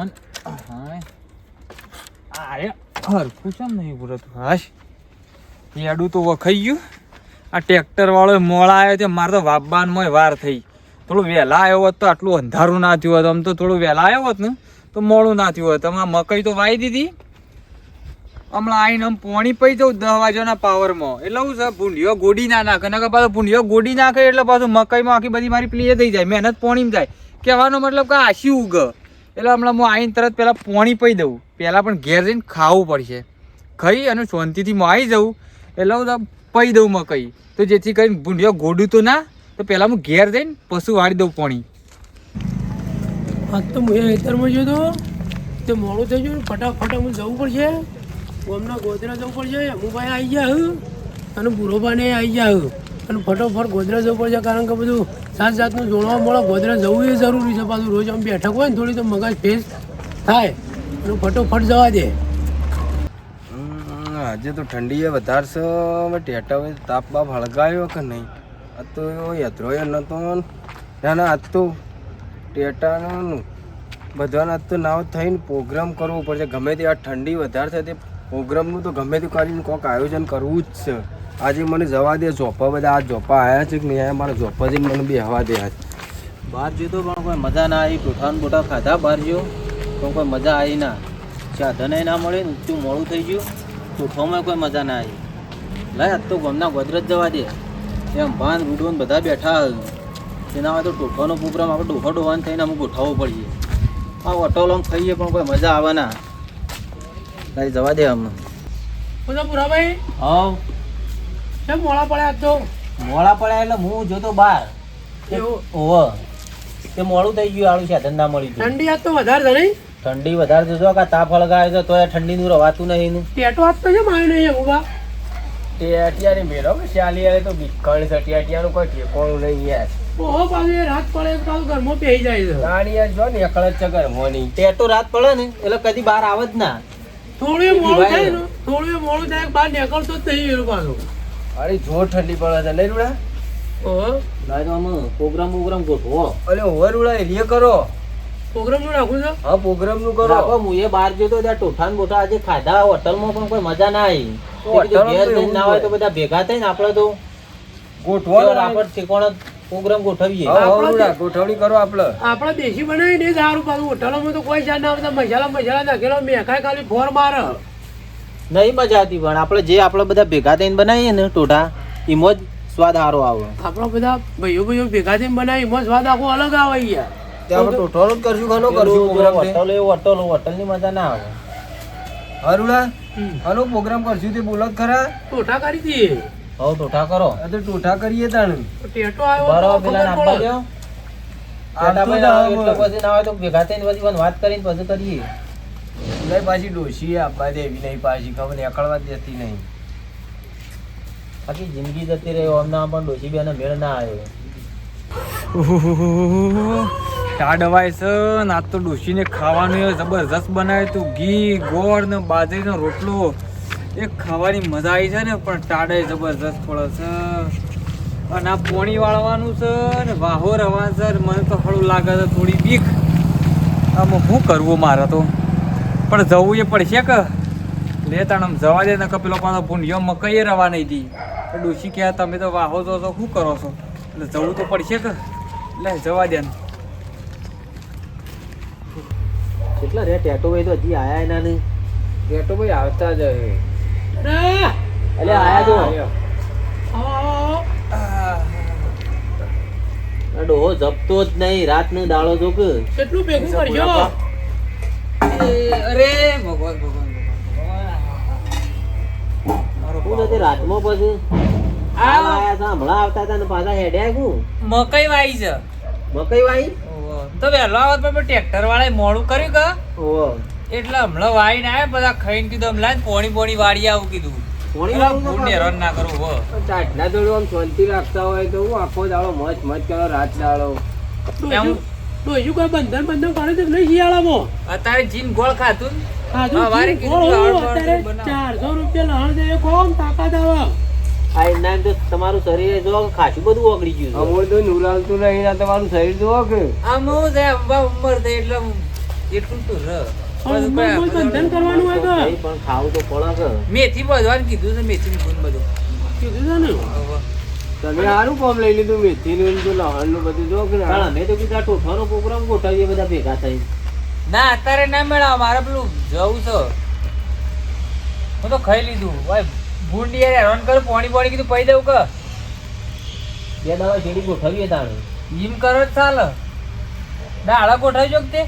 મન? હાય. આરે, હરખું છે નહીં પૂરતું હાશ. યાડું તો વખાઈ ગયું. આ ટ્રેક્ટર વાળો મોળા આવ્યો તે મારે તો વાપબાનમાં વાર થઈ. થોડું વહેલા આવ્યો હોત તો આટલું અંધારું ના થયું હોત. આમ તો થોડું વહેલા આવ્યો હોત ને, તો મોડું ના થયું હોત. આમાં મકઈ તો વાઈ દીધી. હમણાં આવીને આમ પોણી પડી જવું દસ પાવરમાં. એટલે હું છે ભૂંડિયો ગોડી ના નાખે. નકર પાછું ભૂંડીઓ ગોડી નાખે એટલે પાછું મકઈમાં આખી બધી મારી પ્લે થઈ જાય, મહેનત પોણીમાં જાય કહેવાનો મતલબ કે આશી ઉગ? એટલે હમણાં હું આવીને તરત પહેલાં પોણી પી દઉં. પહેલાં પણ ઘેર જઈને ખાવું પડશે. ખાઈ અને શાંતિથી હું આવી જાઉં. એટલે હું પી દઉં મકઈ. તો જેથી કરીને ભૂંડિયો ગોડું તો ના, તો પહેલાં હું ઘેર જઈને પશુ વાળી દઉં પોણી. આજ તો હું ખેતરમાં ગયો તો, તે મોડું થઈ ગયું ફટાફટ હું જવું પડશે. ગોમના ગોદરા જવું પડશે. અમુભાઈ આવી ગયા હું અને બુરોબાને આવી ગયા હું. અને ફટોફટ ગોદરેજ જવું પડશે કારણ કે બધું સાત જાતનું જોડવા મળે ગોદરેજ જવું એ જરૂરી છે. પાછું રોજ આમ બેઠક હોય ને થોડી તો મગજ ફેસ થાય. અને ફટોફટ જવા દે. આજે તો ઠંડી એ વધારે છે હવે ટેટા હોય તાપ બાપ હળગાયો કે નહીં? આ તો યથરોય નતો ના. ના આજ તો ટેટાનું બધાને આજ તો નાવ થઈને પ્રોગ્રામ કરવો પડશે. ગમે તે આ ઠંડી વધારે છે તે પ્રોગ્રામનું તો ગમે તે કરીને કોઈક આયોજન કરવું જ છે. આજે મને જવા દે ઝોપા બધા આ ઝોપા આવ્યા છે કે નહીં આવ્યા મારા ઝોપા જઈને મને બી હવા દે આજ. બહાર જ્યો તો પણ કોઈ મજા ના આવી ટોઠાન બોઠા ખાધા બહાર જ્યો પણ કોઈ મજા આવી ના. સાધને ના મળે ને ઊંચું મોડું થઈ ગયું. ટોઠોમાં કોઈ મજા ના આવી. લાય આજ તો ગમના ગોદરજ જવા દે. એમ ભાન રૂડવન બધા બેઠા હોય તેના હોય તો ટોઠાનો પ્રોગ્રામ આપણે ડોહા ડોહાન થઈને અમુક ગોઠવવો પડીએ આ ઓટોલોંગ ખાઈએ પણ કોઈ મજા આવે ના. લાય જવા દે અમને પુરાભાઈ હવ કેમ મોડા પડ્યા તો? મોડા પડ્યા એટલે હું જોતો બહાર એવું? ઓવ તે મોડું થઈ ગયું આળું સાધન ના મળી ગયું. ઠંડી આજ તો વધારે છે નહીં? ઠંડી વધારે જોજો કે તાપ હળગાવે છે તો એ ઠંડીનું રવાતું નહીં નું ટેટો આજ તો છે આવ્યો નહીં અમુભા ટેટિયાની મેળો આવે તો બિકળ છે ટેટિયાનું કોઈ ઠેકોણું નહીં યાર. ઓહો પાછું રાત પડે તો પાછું ઘરમાં બેસી જાય છે. યાર જો ને એકળ જ ચગર નહીં ટેટો રાત પડે ને એટલે કદી બહાર આવે જ ના. થોડું મોડું થાય ને થોડું મોડું થાય બહાર નીકળતો જ નહીં એનું પાછું. અરે જોર ઠંડી પડે છે. નહીં રૂડા તો આમાં પ્રોગ્રામ પ્રોગ્રામ ગોઠવો. અરે ઓવર રૂડા એલિયે કરો. પ્રોગ્રામનું રાખું છે? હા પ્રોગ્રામનું કરો. રાખો હું એ બહાર જતો ત્યાં ટોઠાન બોઠા આજે ખાધા. હોટલમાં પણ કોઈ મજા ના આવી તો તે તો ના જ હોય તો બધા ભેગા થઈને આપણે તો ગોઠવો આપણે ઠેકોણા પ્રોગ્રામ ગોઠવીએ. હા આપણે રૂડા ગોઠવણી કરો આપણે આપણે દેશી બનાવીને એ સારું પાછું હોટલોમાં તો કોઈ જાત ના આવતા મસાલા મસાલા નાખેલો મેખાય ખાલી ફોર મારે. નહીં મજા આવતી પણ આપણે જે આપણે બધા ભેગા થઈને બનાવીએ ને ટોઢા એમાં જ સ્વાદ સારો આવે. આપણે બધા ભાઈઓ ભાઈઓ ભેગા થઈને બનાવી એમાં સ્વાદ આખો અલગ આવે યાર તે ટોટલ જ કરશું ઘણો કરશું પ્રોગ્રામ હોટલ એવું હોટલ હોટલની મજા ના આવે. હા રૂડા પ્રોગ્રામ કરશું તે બોલો ખરા? ટોટા કરી દઈએ. હવે ટોઠા કરો. આ તો ટોઠા કરીએ તાણ. ટેટો આવ્યો પેલા દો ના હોય. તો ભેગા થઈને પછી વાત કરીને પછી કરીએ. નહીં પાછી ડોશી આપવા દેવી નહીં પાછી, ખબર જ દેતી નહીં. બાકી જિંદગી જતી રહી અમને પણ ડોસી બેને મેળ ના આવ્યો ટાઢ અવાય છે આજ તો ડોશીને ખાવાનું જબરજસ્ત બનાવ્યું તું ઘી ગોળ ને બાજરીનો રોટલો એ ખાવાની મજા આવી. છે ને પણ ટાઢે જબરજસ્ત પડે છે અને આ પોણી વાળવાનું છે ને વાહો રવા છે મને તો હળું લાગે છે થોડી બીક આમાં શું કરવું મારે તો પણ જવું એ પડશે કે? લે તાણ આમ જવા દે ને પેલો પાછો ભૂંડિયો મકઈ રવા નહીં હતી તો ડોશી કહે તમે તો વાહો છો તો શું કરો છો? એટલે જવું તો પડશે કે? લે જવા દે ને. કેટલા રે ટેટો ભાઈ તો હજી આયા એના નહીં. ટેટો ભાઈ આવતા જ એટલે આયા તો. ડોહો જપતો જ નહીં રાત ને દાડો જો કે? કેટલું ભેગું કરશો અરે ભગવાન ભગવાન રાતમાં પછી આ આયા હતા હમણાં આવતા હતા ને પાછા હેડ્યા કું મકઈ વાઈ છે. મકઈ વાઈ તો વહેલો આવત પણ ટ્રેક્ટર વાળાએ મોડું કર્યું કે? એટલે હમણાં વાઈને આવ્યા બધા ખાઈને કીધું હમણાં પોણી પોણી વાળી આવું કીધું. પોણી વાળું ભૂંડ ના કરવું હો. ચાટના જોડે આમ શાંતિ રાખતા હોય તો હું આખો દાડો મસ્ત મચ કરો રાત દાડો ડોહ્યું કોઈ બંધન બંધન કરે છે નહીં? શિયાળામાં? અત્યારે જીન ગોળ અત્યારે ચારસો રૂપિયા લહણ દે કોમ તાકાત આવે. આ એના તો તમારું શરીર જો ખાસું બધું ઓગળી ગયું છે. તો નુરાલતું નહીં ના તમારું શરીર કે આમ હું છે અંબા ઉંમર થઈ એટલે એટલું તો બંધન કરવાનું હોય તો. પણ ખાવું તો પડે મેથી બધવાનું કીધું છે મેથી ગુણ બધું. કીધું છે ને? તમે સારું ફોર્મ લઈ લીધું મેથીનું ને લહણનું બધું જો કે અમે તો કીધા ટોઠાનો પ્રોગ્રામ ગોઠવીએ બધા ભેગા થઈ ના અત્યારે ના મેળા મારે પેલું જવું છે. હું તો ખાઈ લીધું. ભાઈ ભૂંડી યાર હેરાન કરું પાણી પાણી કીધું પૈ દઉં કે? બે દવા શેરી ગોઠવીએ તાણે. જીમ કરો જ ચાલે. દાળા ગોઠવી જોક તે?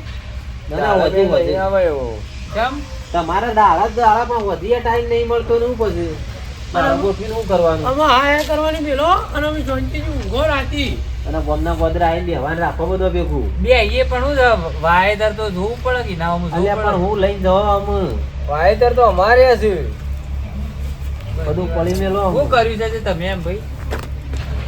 ના વધે વધુ. આવે એવો. કેમ? તમારે દાળા દાળા પણ વધીએ ટાઈમ નહીં મળતો ને હું પછી? ગોઠવીને શું કરવાનું. આમાં હા કરવાની પેલો અને અમે શાંતિથી ઊંઘો રાતી. અને બોમના ગોદરા આવીને બેહવાને રાખો બધો ભેગું. બે એ પણ હું છે વાયદર તો જોવું પડે કે ના જોવું પણ હું લઈને જવા આમ. વાયતર તો અમારે છે બધું પડી મેલો શું કર્યું છે તમે એમ ભાઈ?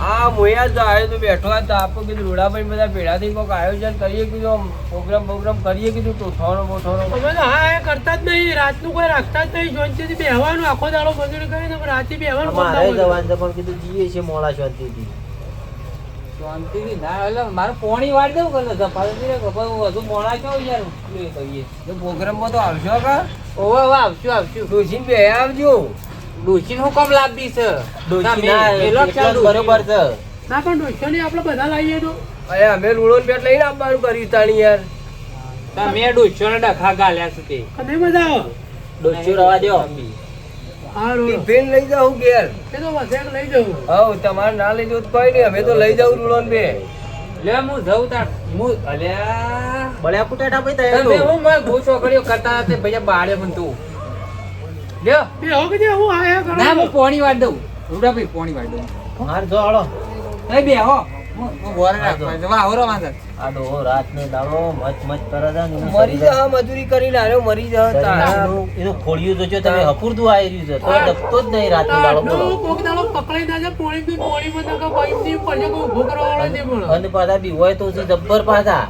આ મોયા જ આવ્યો તો બેઠો હતો આપો કીધું રોડાભાઈ બધા ભેળા થઈ કોઈક આયોજન કરીએ કીધું પ્રોગ્રામ પ્રોગ્રામ કરીએ કીધું ટોઠાનો બોઠાનો અમે તો હા એ કરતા જ નહીં રાતનું કોઈ રાખતા જ નહીં શાંતિથી બેહવાનું આખો દાડો મજૂરી કરીને રાતે બેહવાનું મારે. જવાનું છે પણ કીધું જઈએ છીએ મોડા શાંતિથી. શાંતિથી? ના એટલે મારે પોણી વાળી દઉં રે ખબર વધુ મોડા કેવું યાર કહીએ. તો પ્રોગ્રામમાં તો આવશો કા ઓવે આવશું આવશું. ડોસીને બે આવજો. ડોશીને હું કમ લાવી છે? ડોશી ના બરોબર છે. ના પણ ડોસીઓની આપણે બધા લાવીએ તો. અરે અમે લૂડો ને પેટ લઈને આવવાનું કર્યું તાણી યાર. તમે ડોશીઓને ડખા ગાલ્યા છે તે. તમે મજા આવે. ડોસ્યું રવા દો ટિફિન લઈ જાઉં ઘેર. એ તો વસેક લઈ જવું. હવ તમારે ના લઈ જવું તો કોઈ નહીં. અમે તો લઈ જાઉં ને બે. લે હું જઉં તાર. હું અલ્યા. બળ્યા કુટાટા ભાઈ તૈયાર તમે. હું કરતા ભૈયા બાળે મને તું. લ્યો. એ હો કે હું હા એ કરો ના હું પોણી વાળ દઉં. રૂડા ભાઈ પોણી વાળ દઉં. હાર જો હાલો. એ બે હો. હું હું રાખવા. જવા આવરો વાંધા. આ રાત ને દાડો મચ મચ કરે છે મરી જા મજૂરી મરી તારા. એનું ખોડિયું જોજો તમે હફુરદું આવી રહ્યું છે તો દબતો જ નહીં રાત ને દાડો બોલો. કોક દાડો પકડાઈ ના જાય પોણી બી પોણીમાં નકા પાઇપથી પડશે કોઈ ઊભો કરવા વાળો નહીં મળે અને પાછા બી હોય તો જબ્બર પાછા.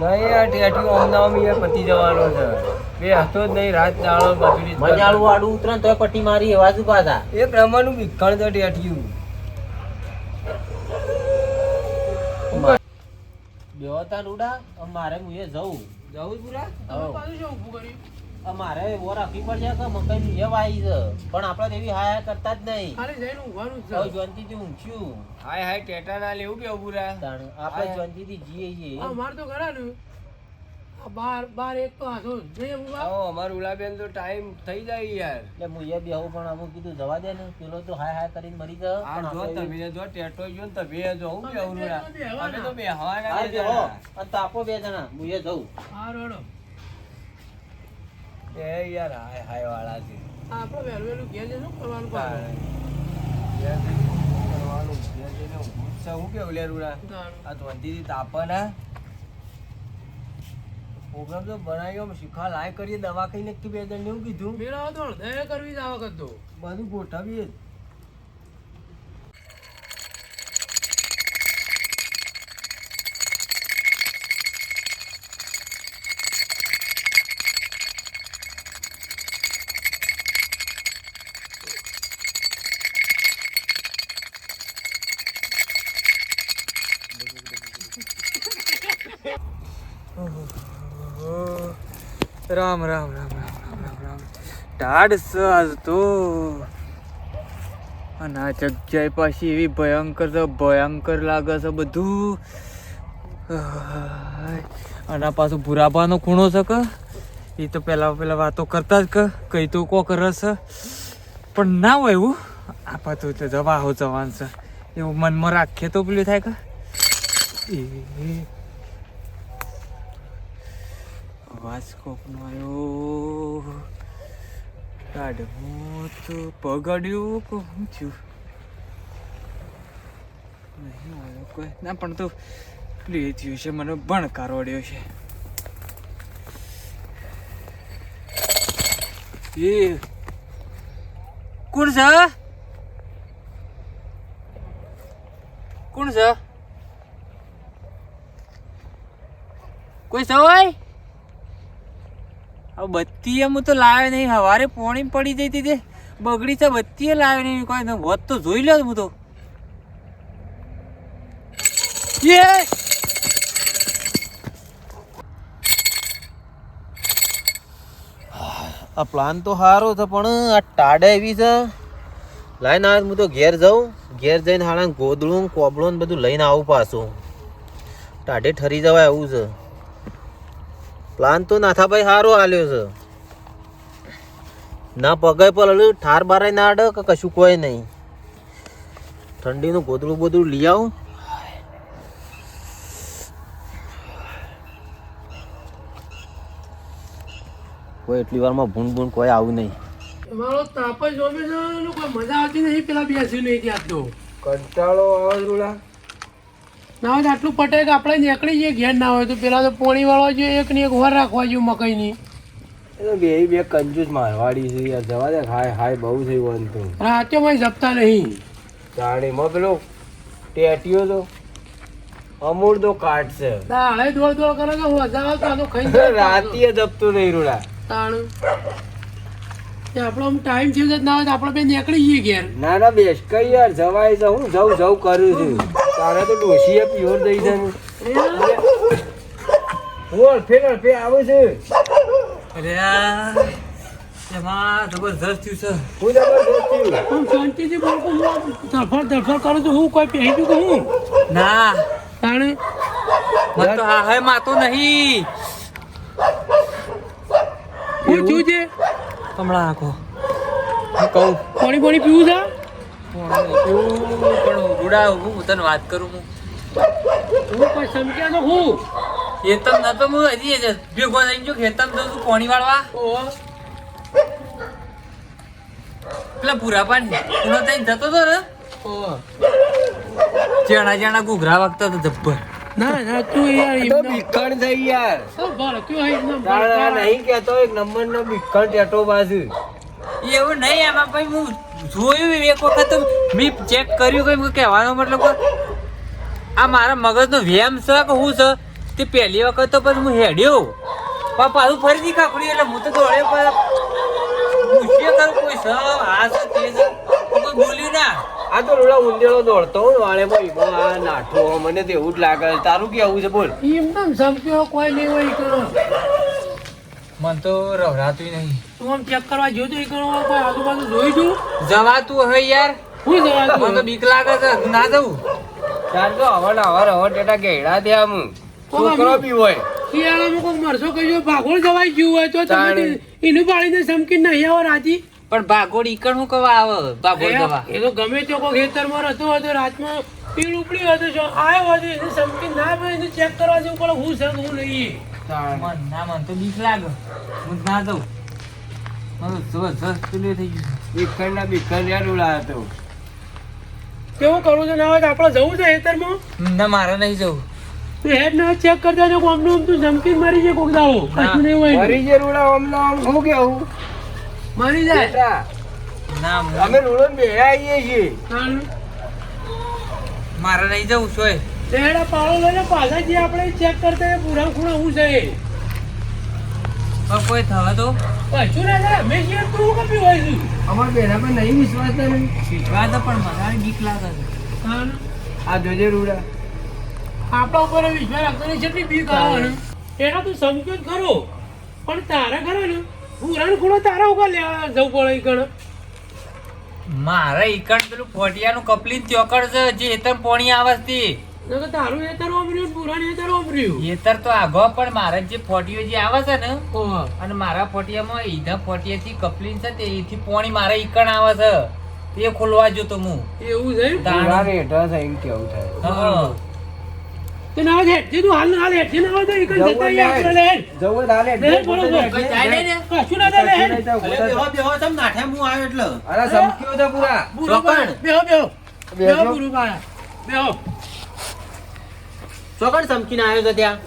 નહીં આ ટેટીઓ અમદાવાદ પતી જવાનો છે. બે હતો જ નહીં રાત દાડો કરતા. મજાળું આડું ઉતરે તોય પટ્ટી મારી એવા જ પાછા. એક રમવાનું ભીખણ તો ટેટીયું બેવતા લુડા મારે હું એ જવું. જવું પૂરા? તમે પાછું શું કર્યું? હવે મારે એવો રાખવી પડશે કે મકાઈ ની વાઈ છે. પણ આપણે એવી હાયા કરતા જ નહીં. ખાલી જઈને ઊંઘવાનું છે. હવે જોનતીથી ઊંઘ્યું હાય હાય ટેટા ના લેવું કે તાણ આપણે જોનતીથી જીએ છીએ. હા માર તો ખરા ને બાર બાર એક તો હાથો નહીં એવું ઓ આવો અમાર ઉલાબેન તો ટાઈમ થઈ જાય યાર. એટલે હું એ બેહું પણ અમુક કીધું જવા દે ને. પેલો તો હાય હાય કરીને મરી ગયો. આ જો તમે જો ટેટો જો ને તમે જો હું રૂડા? અમે તો બેહવાના બેહો. તાપો બે જણા. હું એ જઉં. હા રોડો એ યાર હાય હાય વાળા છે આપણે વહેલું વહેલું ઘેર જઈને કરવાનું કરવાનું, ઘેર જઈને. હું કેવું આ ધોંધીથી તાપના પ્રોગ્રામ તો બનાવ્યો શીખવા લાય કરીએ દવા ખાઈને બે જણ એવું કીધું. મેળાઓ તો અડધાએ કરવી જ આ વખત તો બધું ગોઠવીએ જ. રામ રામ રામ રામ રામ રામ રામ ટાઢ છે આજ તો અને આ જગ્યાએ પાછી એવી ભયંકર છે ભયંકર લાગે છે બધું આય. અને આ પાછું ભૂરાબાનો ખૂણો છે કે એ તો પેલા પેલા વાતો કરતા જ કે કઈ તો કોક રસ છે. પણ ના હોય એવું આ પાછું તો જવા હો જવાન છે એવું મનમાં રાખીએ તો પેલું થાય કે એ કોકનો આવ્યો કાઢવું તો પગડ્યું કે થયું નહીં આવ્યો કોઈ? ના, પણ તો લે થયું છે, મને ભણકાર વળ્યો છે. એ, કોણ છે? કોણ છે? કોઈ સવાય હવે બત્તી એમ તો લાવ્યો નહીં. સવારે પોણી પડી જઈ હતી. તે બગડી છે બત્તીએ લાવ્યો નહીં. કોઈ હોત તો જોઈ લો હું તો. એ! આ પ્લાન તો સારો છે, પણ આ ટાડે એવી છે. લઈને આવે હું તો ઘેર જાઉં. ઘેર જઈને હાડા ગોદળું કોબળું બધું લઈને આવું પાછું. ટાઢે ઠરી જવાય એવું છે. પ્લાન તો નાથાભાઈ સારો હાલ્યો છે. ના પગે પર ઠાર બારે ના અડે કે કશું કોઈ નહીં. ઠંડીનું ગોદડું બોદડું લઈ આવું. કોઈ એટલી વારમાં ભૂન ભૂન કોઈ આવું નહીં. મારો તાપ જ કોઈ મજા આવતી નહીં પેલા બેસી નહીં ત્યાં તો કંટાળો આવે રૂડા ના હોય તો આટલું પટે કે આપણે નીકળી જઈએ ઘેર ના હોય તો પેલા તો પોણી વાળવા જોઈએ એક ને એક વાર રાખવા જોઈએ મકાઈની. એ તો બે બે કંજૂસ મારવાડી છે યાર જવા દે હાય હાય બહુ થઈ ગયું તો. રાતે માં જપતા નહીં. જાણીમાં પેલો ટેટીઓ તો અમૂળ તો કાઢશે દાળે દોડ દોડ કરે કે હું આવે તો આનો ખાઈ રાતીએ જપતો નહીં રૂડા. તાણું. તે આપણો આમ ટાઈમ છે ના હોય તો આપણે બે નીકળી જઈએ ઘેર. ના ના બેસ કઈ યાર જવાય તો હું જઉં જઉં કરું છું. તારે તો ડોશીએ પ્યોર દઈ છે હું અડફે આવે છે. અરે એમાં જબરજસ્ત થયું છે? હું જબરદસ્ત છું શાંતિથી બોલ કરું કોઈ પહેરી દઉં કે હું ના. તાણે? મને તો હા હે માતો નહીં. હું છે? હમણાં આખો હું કહું. પાણી પાણી પીવું છે? એવું પણ રૂડા હું તને વાત કરું હું? હું કોઈ સમજ્યા તો હું? ખેતમ નતો હું હજી ભેગો થઈ ગયો ખેતમ જઉં છું પાણી વાળવા? પેલા પૂરા પાણી પૂરો થઈને જતો હતો ને ઓહો. જણા ચેણા ઘૂઘરા વાગતા હતા જબ્બર. ના ના તું યાર તો એમના- થઈ યાર. તો તું. નહીં કેતો એક નંબર નો ભીખણ ટેટો બાજુ એવું નહીં એમાં ભાઈ હું જોયું એક વખત તો મેં ચેક કર્યું કે એમ કહેવાનો મતલબ આ મારા મગજનો વ્યાયામ છે કે શું છે? તે પહેલી વખત તો પછી હું હેડ્યો. પણ પાછું ફરીથી કાકડ્યું એટલે હું તો દોડે પણ પૂછ્યો કરું કોઈ છે? આ છે તે છે. કોઈ બોલ્યું ના. આ તો રોડા ઉંદેડો દોડતો હું વાળે ભાઈ બહુ આ નાઠો મને તો એવું જ લાગે. તારું કેવું છે બોલ. એમનામ સમજ્યો કોઈ નહીં હોય કરો. મને તો રવરાતું નહીં. તું આમ ચેક કરવા જોયું તું ઈ કોઈ આજુબાજુ જોઈ છું જવાતું હવે યાર. હું જવાતું મને તો બીક લાગે છે. ના જવું. ચાલ તો હવે ને હવે હવે ટેટા ગેડા દે આમ. છોકરો બી હોય. શિયાળામાં કોઈ મરસો કહ્યું ભાગોળ જવાય ગયું હોય તો તમે એનું પાડીને સમકી નહીં આવો રાજી. પણ ભાગોળ ઈકણ હું કવા આવે? ભાગોળ દવા એ તો ગમે તે કોઈ ખેતરમાં રહેતો હોય તો રાતમાં પીળ ઉપડી હોય તો જો આવ્યો હોય તો એને સમકી ના ભાઈ એને ચેક કરવા જેવું પડે. હું છે હું નહીં. મન ના મન તો બીક લાગે. હું ના જઉં મને જબરજસ્ત પેલું થઈ ગયું. બીકણ ના બીકણ યાર ઉડા હતો કેવું કરવું છે ના હોય આપણે જવું છે ખેતરમાં? ના મારે નહીં જવું. તું હેડ ના ચેક કરતા જો આમનું આમ તું ધમકી મારી છે કોક દાવો કશું નહીં હોય. મરી જે રૂડા આમનો આમ શું કેવું? મારી જાય. ના અમે રૂડો બેડા આવીએ છીએ મારે નહીં જવું સોય. તેડા પાળો લઈને પાછા જે આપણે ચેક કરતા એ પૂરા ખૂણા હું છે એ. કોઈ થવા તો કશું ના થાય મેં છીએ તું કપ્યું હોય છું અમારા બેડા પર નહીં વિશ્વાસ તને વિશ્વાસ તો પણ મારા બીક લાગે છે. આ જોજે રૂડા. આપણા ઉપર વિશ્વાસ રાખતો નહીં જેટલી બીક આવે ને. એના તું સમજો જ ખરો પણ તારા ખરો ને પુરાણ ખૂણો તારા ઉપર લેવા જવું પડે ઈ કણ. મારે ઈકણ પેલું ફોટિયાનું કપલીન ચોકડ છે જે હેતર પોણી આવે છે નકર તારું હેતર ઓમર્યું પૂરાનું હેતર ઓમર્યું હેતર તો આગો પણ મારે જે ફોટીઓ જે આવે છે ને અને મારા ફોટિયામાં ઈધા ફોટિયાથી કપલીન છે એથી પોણી મારે ઈકણ આવે છે. એ ખોલવા જોતો હું એવું છે એમ? તાણ. રૂડા રેઠા કેવું થાય? તો ના હોય હેઠી તું હાલ હાલ હેઠી ના હોય તો ઈ કણ જવું જતા ઈ આપણે લે. જવું તારે લે હેડ જાય ને? કશું ના થાય લે બેહો બેહો તમ નાઠે હું આવ્યો એટલે? અરે સમક્યો તો પૂરા. ચોકણ. બેહો બેહો. બેહો બેહો. બુરો બેહો. ચોકડ સમકીને આવ્યો તો ત્યાં.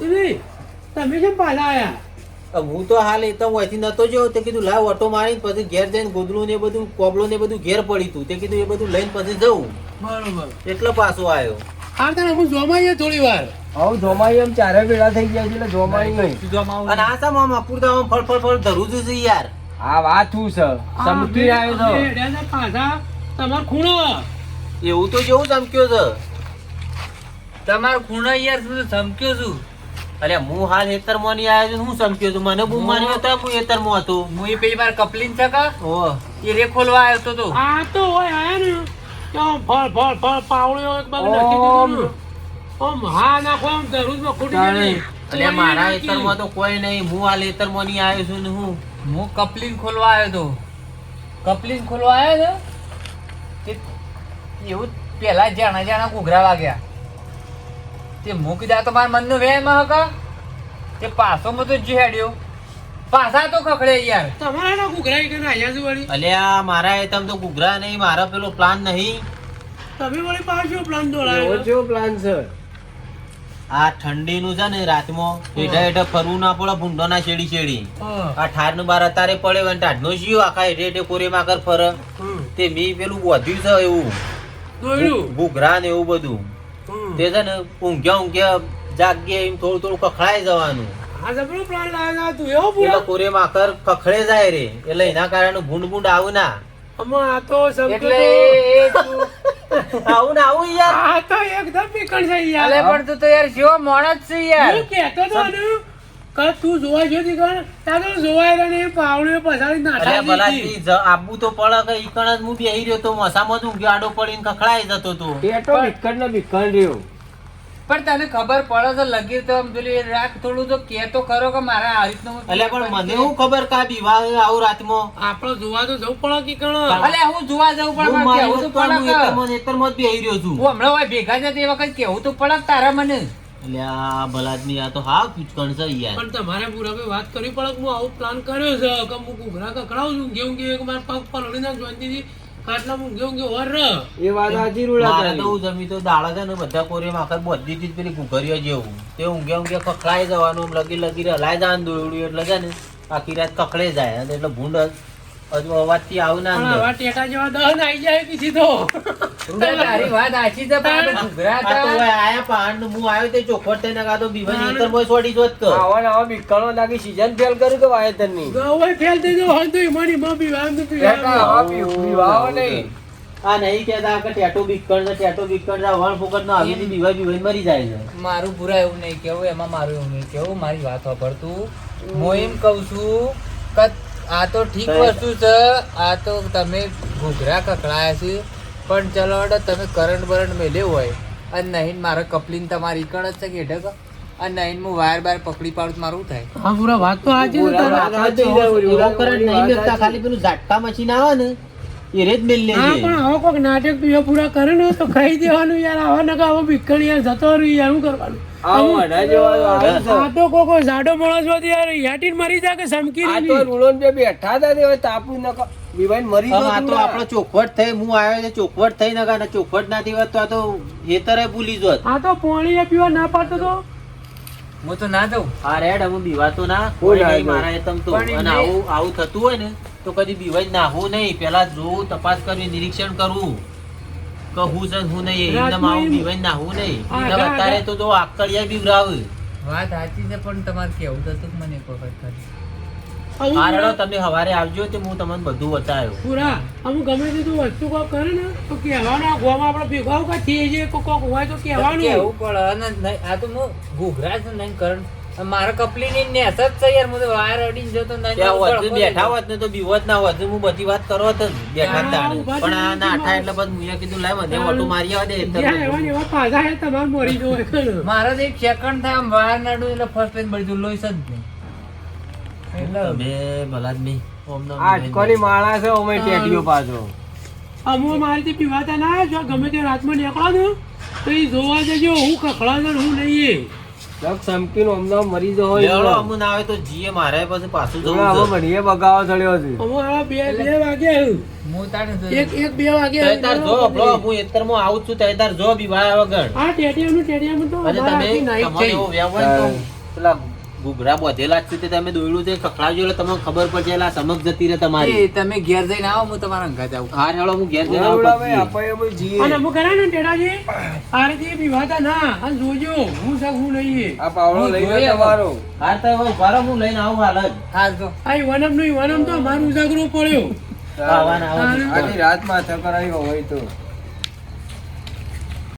તમે કેમ પાછા આવ્યા હું તો હાલ એ તો અહીંથી નતો જો તે કીધું લાવ ઓટો મારી પછી ઘેર જઈને ગોદલું ને બધું કોબળું ને બધું ઘેર પડી તું. તે કીધું એ બધું લઈને પછી જવું બરોબર. એટલો પાછો આવ્યો હા તને હું જોમાઈએ થોડી વાર? હવે જોમાઈ એમ ચારે ભેળા થઈ ગયા છે એટલે જોમાઈ નહીં અને આ સામ આમ અપૂરતા આમ ફળ ફળ ફળ ધરું છું છે યાર. આ વાત શું છે? સમકી આવ્યો છે? પાછા. તમાર ખૂણો. એવું તો જેવું ચમક્યો છે. તમારો ખૂણો યાર શું ધમક્યો છું. અરે હું હાલ હેતરમાં ની આવ્યો છું હું સમક્યો છું. મને બૂમ માર્યો હતો હું હેતરમાં હતો. હું એ પેલી વાર કપલિંગ છે કા? ઓહ એ રે ખોલવા આવ્યો તો તો. આ તો હોય આયા ને. તો ફળ ફળ ફળ પાવળ્યો એક બાજુ નાખી દીધું. આમ હા નાખો આમ માં ખૂટી જાય. એટલે મારા હેતરમાં તો કોઈ નહીં. હું હાલ હેતરમાં ની આવ્યો છું ને હું. હું કપલિંગ ખોલવા આવ્યો તો. કપલિંગ ખોલવા આવ્યો તે એવું પેલા જાણા જાણા ઘૂઘરા વાગ્યા. તે મૂકી દા તો મારા મનનો વેમ હક તે પાછો મતો જ હેડ્યો. પાછા તો ખખડે યાર. તમારા ના ઘૂઘરા કે આયા છે વળી? અલ્યા મારા હેતમ તો ઘૂઘરા નહીં મારા પેલો પ્લાન નહીં. તમે વળી પાછો પ્લાન દોડાયો કેવો પ્લાન છે. આ ઠંડીનું છે ને રાતમાં હેઠા હેઠા ફરવું ના પડે ભૂંડોના શેડી શેડી. આ ઠારનું બાર અત્યારે પડે અને ટાઢનો જીવ આખા હેઠે હેઠે કોરે માગર ફરે. તે મી પેલું વધ્યું છે એવું. ઘૂઘરા ને એવું બધું. તે છે ને ઊંઘ્યા ઊંઘ્યા જાગ્યા એમ થોડું થોડું કખડાઈ જવાનું. આ જબરો પ્લાન લાવ્યા તું એવો એટલે કોરે માકર કખડે જાય રે એટલે એના કારણે ભૂંડ ભૂંડ આવું ના. આવું ને આવું યાર. આ તો એકદમ બીકણ છે યાર. પણ તું તો યાર જેવો માણસ છે યાર. હું તો તું જોવા કર જોવાય ને નાખા આબુ તો પડે કે ઈકણ જ હું બેહી રહ્યો તો મસામાં જ ઊંઘ્યો આડો પડીને કખડાઈ જતો તો. ટેટો વિકટ ને વિકટ રહ્યો. પણ તને ખબર પડે તો લગી તો પેલી રાખ થોડું તો કે તો ખરો કે મારા આ રીતનું પણ મને હું ખબર કા બીવા આવું રાતમાં? આપણે જોવા તો જવું પણ કે કણો? અલે હું જોવા જવું પણ હું મારે મારી કેવું તો પડે કે. નેતરમાં- નેતરમાં બેહી રહ્યો છું. હું હમણાં ભેગા જતી તે વખત કેવું તો પડે તારા મને? અલ્યા ભલાદમી આ તો હા પીચકણ છે યાર. પણ તમારે પૂરા વાત કરવી પડે કે હું આવો પ્લાન કર્યો છે? કે હું ઘૂઘરા કકડાવું છું? ઘેવું કે એક મારા પગ પર હળી ના જોઈતી હું ઘેવું કે ઓર એ વાત સાચી રૂડા મારે તો હું જમી તો દાડા છે ને બધા કોરી માખર બધી દીધી પેલી ઘુઘરીઓ જેવું. તે ઊંઘે ઊંઘે કકડાઈ જવાનું લગી લગી હલાઈ જવાનું દોડ્યું એટલે છે ને આખી રાત કકડે જાય. એટલે ભૂંડ અવાજથી આવું ના અંદર. ટેટા જેવા દહન આવી જાય કીધી તો રૂડા તારી વાત સાચી છે પણ આપણે તો. હવે આયા પહાડ હું આવ્યો તે ચોખવટ થઈને કાં તો બીવાની ઈતરમાં છોડી જોત કે. આવા ને આવા વિકટો લાગી season fail કર્યું કે? ગવાય ફેલ થઈ ગયો તો માં તો નહીં. આ નહીં કેતા કે ટેટો બીકણ છે ટેટો બીકણ છે વણ ફોકટ નો આવી બીવાય બીવાય મરી જાય છે મારું પૂરા એવું નહીં કેવું એમાં મારું એવું નહીં કેવું મારી વાત સાંભળતું હું એમ કહું છું કે આ તો ઠીક વસ્તુ છે. આ તો તમે ઘૂઘરા કકડાયા છે. પણ ચલો તમે કરંટ બરંટ મેલ્યો હોય. અને નહીં મારે કપલિંગ તમારી કણ જ છે કે હેઠળ અને નહીં હું વાયર બાર પકડી પાડું મારું થાય? હા પૂરા વાત તો વાત કરંટ નહીં મેકતા ખાલી પેલું ઝાટકા મશીન આવે ને. એ રેત મેલ હા પણ આવો કોઈક નાટક બીજો પૂરા કરે ને તો ખાઈ દેવાનું યાર આવા નકા આવો ભીખણ યાર જતો રહ્યું યાર શું કરવાનું? આવો અઢા જેવા આવ્યું છે. આ તો કોકો જાડો માણસ હોત યાર યાટીન મરી જાય કે સમકી આ તો રૂલોન બે બેઠા હતા તે તાપુ નકો વિવાઈને મરી ગયો આ તો આપણો ચોખવટ થઈ હું આવ્યો છે ચોખવટ થઈ નકા ને ચોખવટ ના થઈ તો આ તો હેતરે ભૂલી જોત. આ તો પોણી એ પીવા ના પાડતો તો. હું તો ના દઉં આ રેડ હું બીવાતો ના. કોઈ ના નહીં મારા હેતમ તો. અને આવું આવું થતું હોય ને તો કદી બીવાય નાહવું નહીં. પેલા જોવું તપાસ કરવી નિરીક્ષણ કરવું કે હું છે હું નહીં એકદમ આવું બીવાય નાહવું નહીં. અત્યારે તો જો આકડિયા બીવરાવ વાત સાચી છે પણ તમારે કેવું થતું મને એક વખત પૂરા- તમે સવારે આવજો તો હું તમને બધું બતાવ્યો. પૂરા. અમુક ગમે તે તું વસ્તુ કોક કરે ને તો કહેવાનું આ ગોમાં આપણે ભેગા થઈએ છીએ કોક હોય તો કહેવાનું. કેવું પડે? આ તો હું ઘૂઘરા છે નહીં કરંટ મારા કપલી ની નેસ જ છે યાર હું તો વાયર અડીને જતો નહીં ત્યાં બેઠા હોત ને તો બીવત ના હોત હું બધી વાત કરો જ બેઠા જ પણ આ ના થાય એટલે પછી મુએ કીધું લાય મને ઓટો મારી આવે દે એવા ને એવા પાછા હે તમાર મરી જો મારા મારે તો એક સેકન્ડ થાય આમ વાયર નડું એટલે ફર્સ્ટ પેજ બળી જવું લોહી જ નહીં. એટલે બે ભલાદ મી નહીં ઓમ નમ આજકોની માણસ છે, ઓમે ટેટીઓ પાછો? અમુક મારીથી પીવાતા ના જો ગમે તે રાતમાં નીકળો ને તો એ જોવા જજો હું કખડા હું નહીં લગ સમકીને ઓમનો મરી જો હોય લેવડો અમુ ના આવે તો જીએ મારે પછી પાછું જવું હવે છે. ભણીએ બગાવો ચડ્યો છે. અમુક આવા બે બે વાગ્યા હું તારે એક એક બે વાગ્યા તૈતાર જો બ્રો હું એતરમાં આવું જ છું તૈતાર જો બીવાયા વગર. આ ટેટિયાનું ટેટિયામાં તો અને તમે તમારે થઈ. એવો વ્યવ હોય ને તો પેલા ઘૂઘરા બોધેલા જ છે તે તમે દોયડું છે ખખડાવજો એટલે તમને ખબર પડશે એટલે સમક જતી રહે તમારી. તમે ઘેર જઈને આવો હું તમારા અંગાત આવું. હા હેળો હું ઘેર જઈને આવું જીએ. અને હું કરા ને ટેડાજી? આ રીતે વિવાતા ના અને જોજો હું છે હું નહીં આ પાવડો લઈ જોઈએ તમારો. હા તો હવે ઊભા હું લઈને આવું હાલ જ. હાલ તો. આ વનમનું વનમ તો મારું ઉજાગરો પડ્યો. આવવાના આવા હા. આખી રાત માથે કરાવી હોય તો.